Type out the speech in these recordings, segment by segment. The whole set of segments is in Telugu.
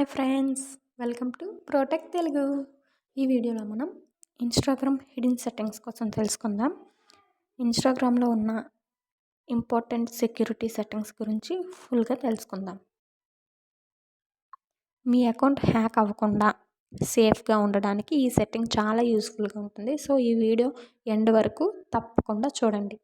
Hi friends welcome to protect Telugu. ఈ వీడియోలో మనం ఇన్స్టాగ్రామ్ హిడెన్ సెట్టింగ్స్ కోసం తెలుసుకుందాం. ఇన్స్టాగ్రామ్లో ఉన్న ఇంపార్టెంట్ సెక్యూరిటీ సెట్టింగ్స్ గురించి ఫుల్గా తెలుసుకుందాం. మీ అకౌంట్ హ్యాక్ అవ్వకుండా సేఫ్గా ఉండడానికి ఈ సెట్టింగ్ చాలా యూస్ఫుల్గా ఉంటుంది. సో ఈ వీడియో ఎండ్ వరకు తప్పకుండా చూడండి.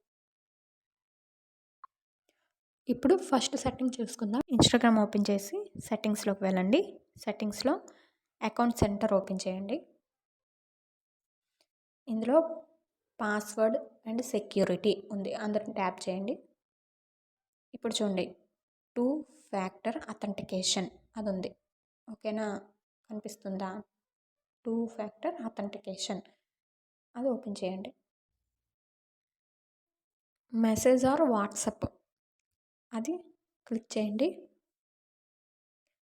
ఇప్పుడు ఫస్ట్ సెట్టింగ్ చూసుకుందాం. ఇన్స్టాగ్రామ్ ఓపెన్ చేసి సెట్టింగ్స్లోకి వెళ్ళండి. సెట్టింగ్స్లో అకౌంట్ సెంటర్ ఓపెన్ చేయండి. ఇందులో పాస్వర్డ్ అండ్ సెక్యూరిటీ ఉంది. అందరిని ట్యాప్ చేయండి. ఇప్పుడు చూడండి. టూ ఫ్యాక్టర్ అథెంటికేషన్ అది ఉంది. ఓకేనా? కనిపిస్తుందా? టూ ఫ్యాక్టర్ అథెంటికేషన్ అది ఓపెన్ చేయండి. మెసేజ్ ఆర్ వాట్సప్ అది క్లిక్ చేయండి.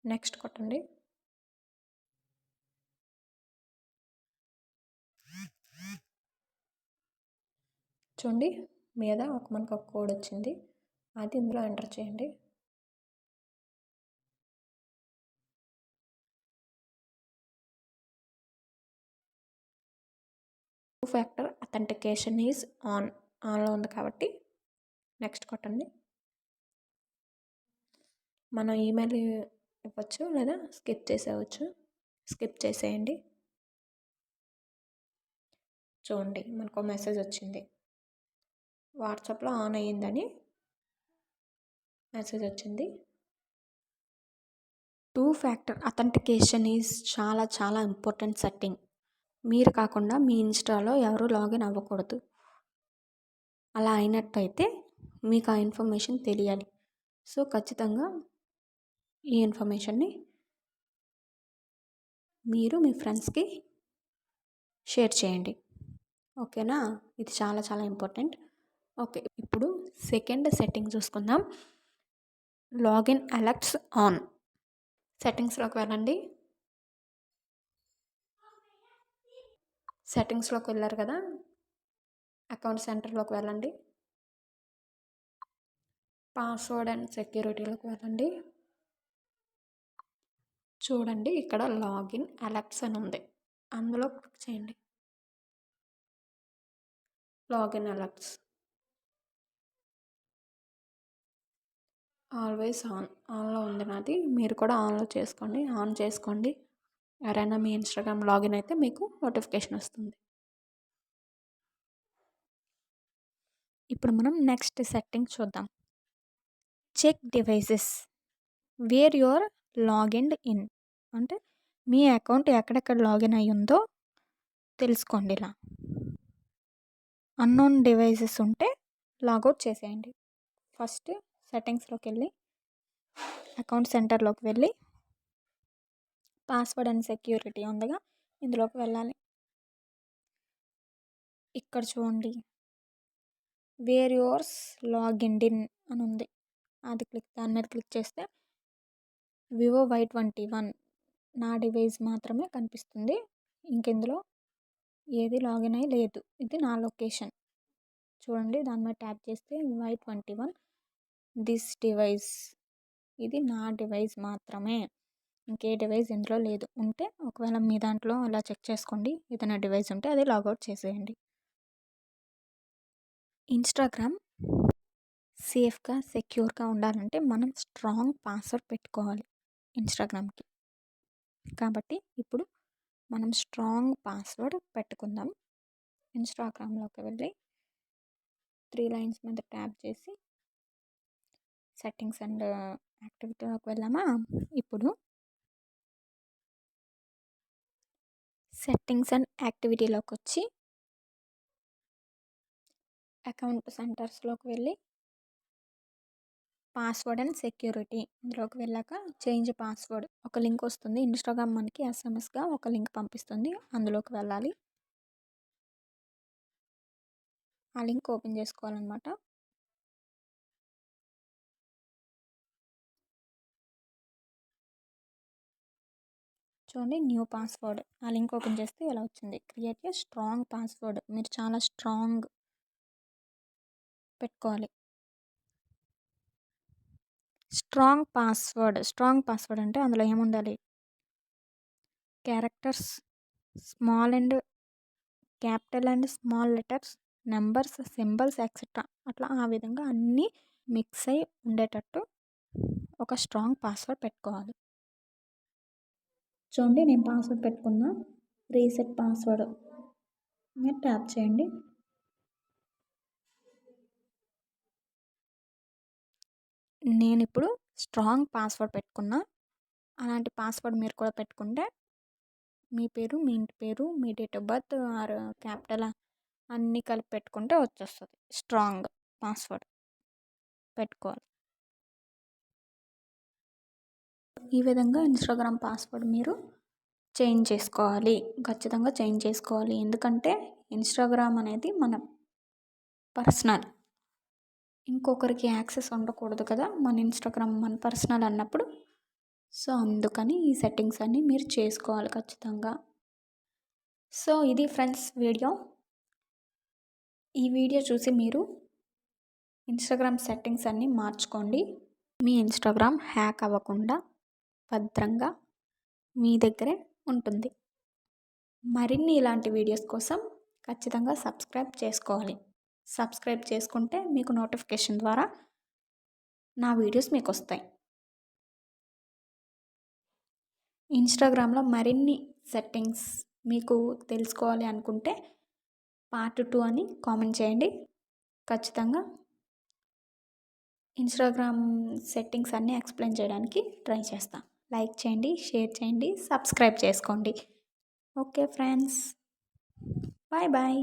నెక్స్ట్ కొట్టండి. చూడండి మీద ఒక మనకు ఒక కోడ్ వచ్చింది. అది ఇందులో ఎంటర్ చేయండి. Two factor authentication is on ఆన్లో ఉంది కాబట్టి నెక్స్ట్ కొట్టండి. మనం ఈమెయిల్ ఇవ్వచ్చు లేదా స్కిప్ చేసేయచ్చు స్కిప్ చేసేయండి. చూడండి మనకు మెసేజ్ వచ్చింది. వాట్సాప్లో ఆన్ అయ్యిందని మెసేజ్ వచ్చింది. టూ ఫ్యాక్టర్ అథెంటికేషన్ ఈజ్ చాలా చాలా ఇంపార్టెంట్ సెట్టింగ్. మీరు కాకుండా మీ ఇన్స్టాలో ఎవరు లాగిన్ అవ్వకూడదు. అలా అయినట్టయితే మీకు ఆ ఇన్ఫర్మేషన్ తెలియాలి. సో ఖచ్చితంగా ఈ ఇన్ఫర్మేషన్ని మీరు మీ ఫ్రెండ్స్కి షేర్ చేయండి. ఓకేనా? ఇది చాలా చాలా ఇంపార్టెంట్. ఓకే ఇప్పుడు సెకండ్ సెట్టింగ్ చూసుకుందాం. Login alerts on. సెట్టింగ్స్లోకి వెళ్ళండి. సెట్టింగ్స్లోకి వెళ్ళారు కదా? అకౌంట్ సెంటర్లోకి వెళ్ళండి. పాస్వర్డ్ అండ్ సెక్యూరిటీలోకి వెళ్ళండి. చూడండి ఇక్కడ లాగిన్ అలెక్స్ అని ఉంది. అందులో క్లిక్ చేయండి. Login alerts. Always on. ఆన్లో ఉంది నాది. మీరు కూడా ఆన్లో చేసుకోండి. ఆన్ చేసుకోండి. ఎవరైనా మీ ఇన్స్టాగ్రామ్ లాగిన్ అయితే మీకు నోటిఫికేషన్ వస్తుంది. ఇప్పుడు మనం నెక్స్ట్ సెట్టింగ్ చూద్దాం. Check devices. Where your logged in. అంటే మీ అకౌంట్ ఎక్కడెక్కడ లాగిన్ అయ్యి ఉందో తెలుసుకోండి ఇలా. అన్నోన్ డివైసెస్ ఉంటే లాగౌట్ చేసేయండి. ఫస్ట్ సెట్టింగ్స్లోకి వెళ్ళి అకౌంట్ సెంటర్లోకి వెళ్ళి పాస్వర్డ్ అండ్ సెక్యూరిటీ ఉందిగా ఇందులోకి వెళ్ళాలి. ఇక్కడ చూడండి. వేర్ యువర్స్ లాగిన్ ఇన్ అని ఉంది అది క్లిక్ దాని మీద క్లిక్ చేస్తే వివో వై ట్వంటీ వన్ నా డివైస్ మాత్రమే కనిపిస్తుంది. ఇంకెందులో? ఏది లాగిన్ అయ్యి లేదు. ఇది నా లొకేషన్. చూడండి దాని మీద ట్యాప్ చేస్తే Y twenty one this device. ఇది నా డివైస్ మాత్రమే. ఇంకే డివైస్ ఇందులో లేదు. ఉంటే ఒకవేళ మీ దాంట్లో అలా చెక్ చేసుకోండి. ఏదైనా డివైస్ ఉంటే అది లాగౌట్ చేసేయండి. ఇన్స్టాగ్రామ్ సేఫ్గా సెక్యూర్గా ఉండాలంటే మనం స్ట్రాంగ్ పాస్వర్డ్ పెట్టుకోవాలి. ఇన్స్టాగ్రామ్కి. కాబట్టి ఇప్పుడు మనం స్ట్రాంగ్ పాస్వర్డ్ పెట్టుకుందాం. ఇన్స్టాగ్రామ్లోకి వెళ్ళి త్రీ లైన్స్ మీద ట్యాప్ చేసి సెట్టింగ్స్ అండ్ యాక్టివిటీలోకి వెళ్ళామా? ఇప్పుడు సెట్టింగ్స్ అండ్ యాక్టివిటీలోకి వచ్చి అకౌంట్ సెంటర్స్లోకి వెళ్ళి పాస్వర్డ్ అండ్ సెక్యూరిటీ. ఇందులోకి వెళ్ళాక చేంజ్ పాస్వర్డ్. ఒక లింక్ వస్తుంది. ఇన్స్టాగ్రామ్ మనకి ఎస్ఎంఎస్గా ఒక లింక్ పంపిస్తుంది. అందులోకి వెళ్ళాలి. ఆ లింక్ ఓపెన్ చేసుకోవాలన్నమాట. చూడండి న్యూ పాస్వర్డ్. ఆ లింక్ ఓపెన్ చేస్తే ఇలా వచ్చింది. Create a strong password. మీరు చాలా స్ట్రాంగ్ పెట్టుకోవాలి. స్ట్రాంగ్ పాస్వర్డ్ స్ట్రాంగ్ పాస్వర్డ్ అంటే అందులో ఏముండాలి? Characters small and capital and small letters numbers symbols etcetera అట్లా ఆ విధంగా అన్నీ మిక్స్ అయి ఉండేటట్టు ఒక స్ట్రాంగ్ పాస్వర్డ్ పెట్టుకోవాలి. చూడండి నేను పాస్వర్డ్ పెట్టుకున్న రీసెట్ పాస్వర్డ్. మీరు ట్యాప్ చేయండి. నేను ఇప్పుడు స్ట్రాంగ్ పాస్వర్డ్ పెట్టుకున్నా. అలాంటి పాస్వర్డ్ మీరు కూడా పెట్టుకుంటే మీ పేరు మీ ఇంటి పేరు మీ date of birth or capital అన్నీ కలిపి పెట్టుకుంటే వచ్చేస్తుంది. స్ట్రాంగ్ పాస్వర్డ్ పెట్టుకోవాలి. ఈ విధంగా ఇన్స్టాగ్రామ్ పాస్వర్డ్ మీరు చేంజ్ చేసుకోవాలి. ఖచ్చితంగా చేంజ్ చేసుకోవాలి. ఎందుకంటే ఇన్స్టాగ్రామ్ అనేది మన పర్సనల్ ఇంకొకరికి యాక్సెస్ ఉండకూడదు కదా మన ఇన్స్టాగ్రామ్ మన పర్సనల్ అన్నప్పుడు. సో అందుకని ఈ సెట్టింగ్స్ అన్నీ మీరు చేసుకోవాలి ఖచ్చితంగా. సో ఇది ఫ్రెండ్స్ వీడియో. ఈ వీడియో చూసి మీరు ఇన్స్టాగ్రామ్ సెట్టింగ్స్ అన్నీ మార్చుకోండి. మీ ఇన్స్టాగ్రామ్ హ్యాక్ అవ్వకుండా భద్రంగా మీ దగ్గరే ఉంటుంది. మరిన్ని ఇలాంటి వీడియోస్ కోసం ఖచ్చితంగా సబ్స్క్రైబ్ చేసుకోవాలి. సబ్స్క్రైబ్ చేసుకుంటే మీకు నోటిఫికేషన్ ద్వారా నా వీడియోస్ మీకు వస్తాయి. ఇన్స్టాగ్రామ్లో మరిన్ని సెట్టింగ్స్ మీకు తెలుసుకోవాలి అనుకుంటే పార్ట్ టూ అని కామెంట్ చేయండి. ఖచ్చితంగా ఇన్స్టాగ్రామ్ సెట్టింగ్స్ అన్నీ ఎక్స్ప్లెయిన్ చేయడానికి ట్రై చేస్తాను లైక్ చేయండి షేర్ చేయండి సబ్స్క్రైబ్ చేసుకోండి. Okay friends. Bye bye.